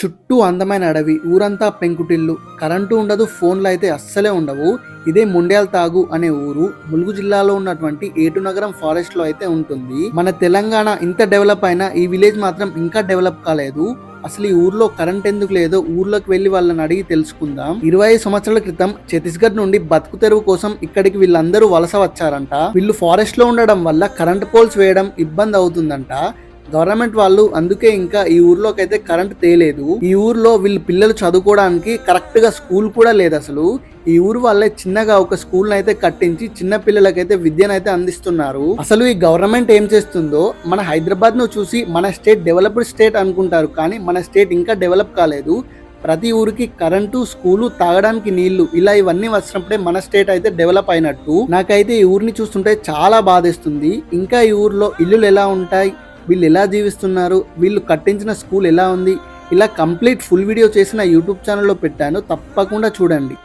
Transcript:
చుట్టూ అందమైన అడవి ఊరంతా పెంకుటిల్లు. కరెంటు ఉండదు ఫోన్లు అయితే అస్సలే ఉండవు. ఇదే ముండ్యాల తాగు అనే ఊరు. ములుగు జిల్లాలో ఉన్నటువంటి ఏటు నగరం ఫారెస్ట్లో అయితే ఉంటుంది. మన తెలంగాణ ఇంత డెవలప్ అయినా ఈ విలేజ్ మాత్రం ఇంకా డెవలప్ కాలేదు. అసలు ఈ ఊర్లో కరెంట్ ఎందుకు లేదో ఊర్లోకి వెళ్ళి వాళ్ళని అడిగి తెలుసుకుందాం. ఇరవై ఐదు సంవత్సరాల క్రితం ఛత్తీస్గఢ్ నుండి బతుకు తెరువు కోసం ఇక్కడికి వీళ్ళందరూ వలస వచ్చారంట. వీళ్ళు ఫారెస్ట్లో ఉండడం వల్ల కరెంట్ పోల్స్ వేయడం ఇబ్బంది అవుతుందంట. గవర్నమెంట్ వాళ్ళు అందుకే ఇంకా ఈ ఊర్లోకి అయితే కరెంట్ తేలేదు. ఈ ఊర్లో వీళ్ళు పిల్లలు చదువుకోవడానికి కరెక్ట్గా స్కూల్ కూడా లేదు అసలు. ఈ ఊరు వాళ్ళే చిన్నగా ఒక స్కూల్ అయితే కట్టించి చిన్న పిల్లలకైతే విద్యనైతే అందిస్తున్నారు. అసలు ఈ గవర్నమెంట్ ఏం చేస్తుందో మన హైదరాబాద్ను చూసి మన స్టేట్ డెవలప్డ్ స్టేట్ అనుకుంటారు. కానీ మన స్టేట్ ఇంకా డెవలప్ కాలేదు. ప్రతి ఊరికి కరెంటు స్కూలు తాగడానికి నీళ్ళు ఇలా ఇవన్నీ వచ్చినప్పుడే మన స్టేట్ అయితే డెవలప్ అయినట్టు. నాకైతే ఈ ఊరిని చూస్తుంటే చాలా బాధేస్తుంది. ఇంకా ఈ ఊర్లో ఇల్లులు ఎలా ఉంటాయి? వీళ్ళు ఎలా జీవిస్తున్నారు వీళ్ళు కట్టించిన స్కూల్ ఎలా ఉంది ఇలా కంప్లీట్ ఫుల్ వీడియో చేసిన యూట్యూబ్ ఛానల్లో పెట్టాను తప్పకుండా చూడండి.